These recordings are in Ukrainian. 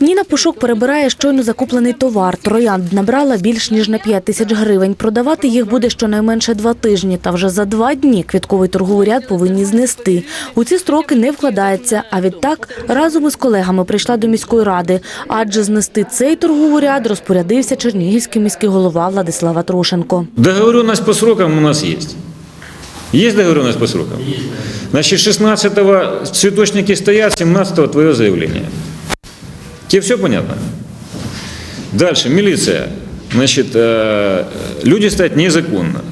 Ніна Пушок перебирає щойно закуплений товар. Троянд набрала більш ніж на 5 тисяч гривень. Продавати їх буде щонайменше два тижні. Та вже за два дні квітковий торговий ряд повинні знести. У ці строки не вкладається. А відтак разом із колегами прийшла до міської ради. Адже знести цей торговий ряд розпорядився Чернігівський міський голова Владислава Трошенко. Договоренность по срокам у нас есть. Есть договоренность по срокам? Значит, 16-го цветочники стоят, 17-го твое заявление. Тебе все понятно? Дальше, милиция. Значит, э, люди стоят незаконно.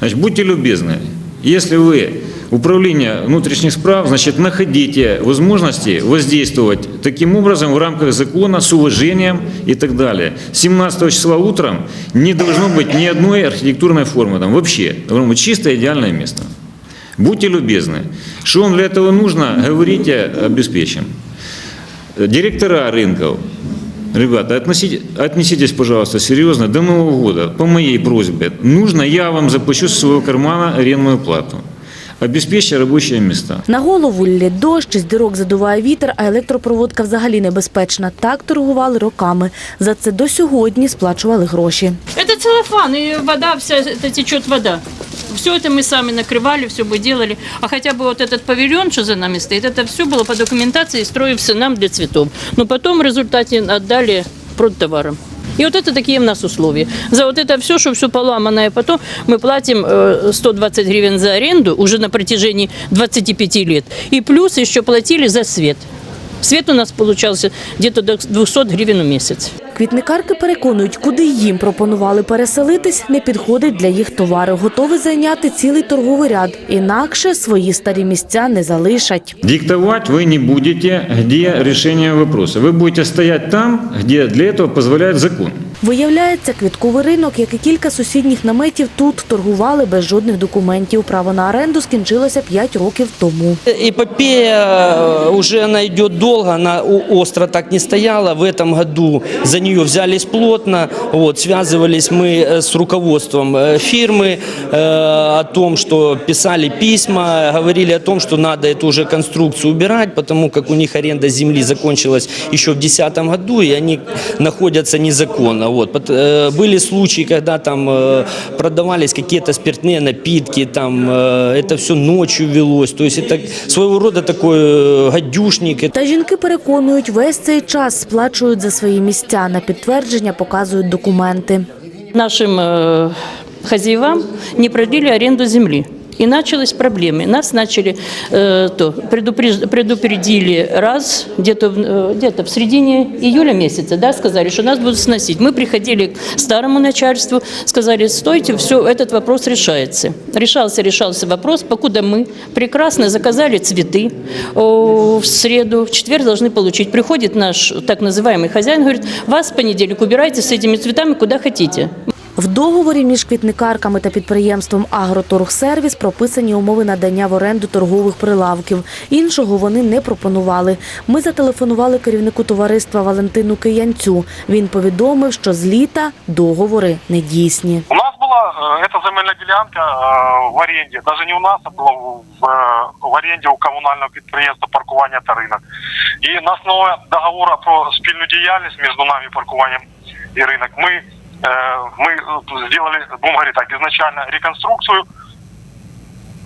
Значит, будьте любезны. Если вы управление внутренних справ, значит, находите возможности воздействовать таким образом в рамках закона с уважением и так далее. 17 числа утром не должно быть ни одной архитектурной формы там вообще. Должно быть чистое идеальное место. Будьте любезны. Что вам для этого нужно, говорите, обеспечим. Директора рынков, Ребята, относите- отнеситесь, пожалуйста, серьезно до Нового года. По моей просьбе. Нужно, я вам заплачу со своего кармана арендную плату. Обеспечьте рабочие места. На голову лє дощ, із дірок задуває вітер, а електропроводка взагалі небезпечна. Так торгували роками. За це до сьогодні сплачували гроші. Это целлофан, и вода вся, это течет вода. Все это мы сами накрывали, все бы делали. А хотя бы вот этот павильон, что за нами стоит, это все было по документации, строился нам для цветов. Но потом в результате отдали продтоварам. И вот это такие у нас условия. За вот это все, что все поломанное, потом мы платим э, 120 гривен за аренду уже на протяжении 25 лет. И плюс еще платили за свет. Свет у нас получался где-то до 200 гривен в месяц. Квітникарки переконують, куди їм пропонували переселитись, не підходить для їх товари. Готові зайняти цілий торговий ряд. Інакше свої старі місця не залишать. Диктовать вы не будете, где решение вопроса. Вы будете стоять там, где для этого позволяет закон. Виявляється, квітковий ринок, як і кілька сусідніх наметів, тут торгували без жодних документів. Право на оренду скінчилося 5 років тому. Эпопея э, уже она идет долго, она о- остро так не стояла. В этом году за нее взялись плотно, вот, связывались мы э, с руководством э, фирмы э, о том, что писали письма, говорили о том, что надо эту уже конструкцию убирать, потому как у них аренда земли закончилась еще в 2010 году, и они находятся незаконно. Вот. Пот- э, Были случаи, когда там э, продавались какие-то спиртные напитки, там э, это все ночью велось. То есть это своего рода такой э, гадюшник. Та жінки переконують, весь цей час сплачують за свої місця. На підтвердження показують документи. нашим э, хозяевам не продлили аренду земли. И начались проблемы. Нас начали, э, то, предупредили раз, где-то э, где-то в середине июля месяца, да, сказали, что нас будут сносить. Мы приходили к старому начальству, сказали, стойте, все, этот вопрос решается. Решался, решался вопрос, покуда мы прекрасно заказали цветы о, в среду, в четверг должны получить. Приходит наш так называемый хозяин, говорит, вас в понедельник убирайте с этими цветами куда хотите. В договорі між квітникарками та підприємством «Агроторгсервіс» прописані умови надання в оренду торгових прилавків. Іншого вони не пропонували. Ми зателефонували керівнику товариства Валентину Киянцю. Він повідомив, що з літа договори не дійсні. У нас была э, эта земельная делянка э, в аренде, даже не у нас, а была в, в, в аренде у коммунального підприємства паркування та ринок. І на основі договору про спільну діяльність між нами паркуванням і ринок ми, э, мы сделали, будем говорить так, изначально реконструкцию,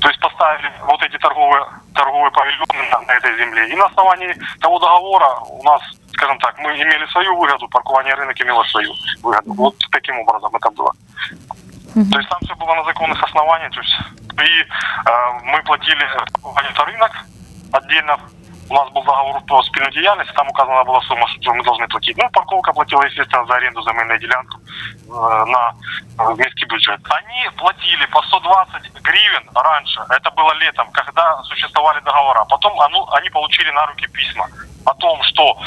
то есть поставили вот эти торговые, торговые павильоны на, на этой земле. И на основании того договора у нас, скажем так, мы имели свою выгоду, паркование рынок имело свою выгоду. Вот таким образом это было. То есть там все было на законных основаниях. То есть, и э, мы платили паркование рынок отдельно У нас был договор про спільну діяльність, там указана была сумма, что мы должны платить. Ну, парковка платила, естественно, за аренду земельной делянку э, на э, местный бюджет. Они платили по 120 гривен раньше, это было летом, когда существовали договора. Потом оно- они получили на руки письма о том, что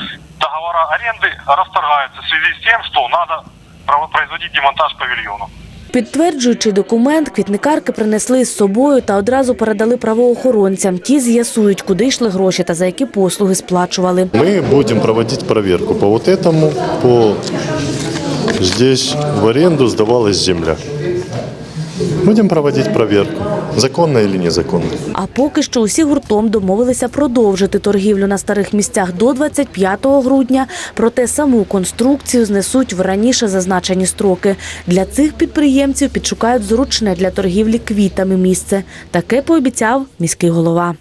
договора аренды расторгаются в связи с тем, что надо право- производить демонтаж павильону. Підтверджуючи документ, квітникарки принесли з собою та одразу передали правоохоронцям. Ті з'ясують, куди йшли гроші та за які послуги сплачували. Ми будем проводити перевірку по вот по здесь в аренду здавалась земля. Будем проводить перевірку, законно чи незаконно. А поки що усі гуртом домовилися продовжити торгівлю на старих місцях до 25 грудня, проте саму конструкцію знесуть в раніше зазначені строки. Для цих підприємців підшукають зручне для торгівлі квітами місце. Таке пообіцяв міський голова.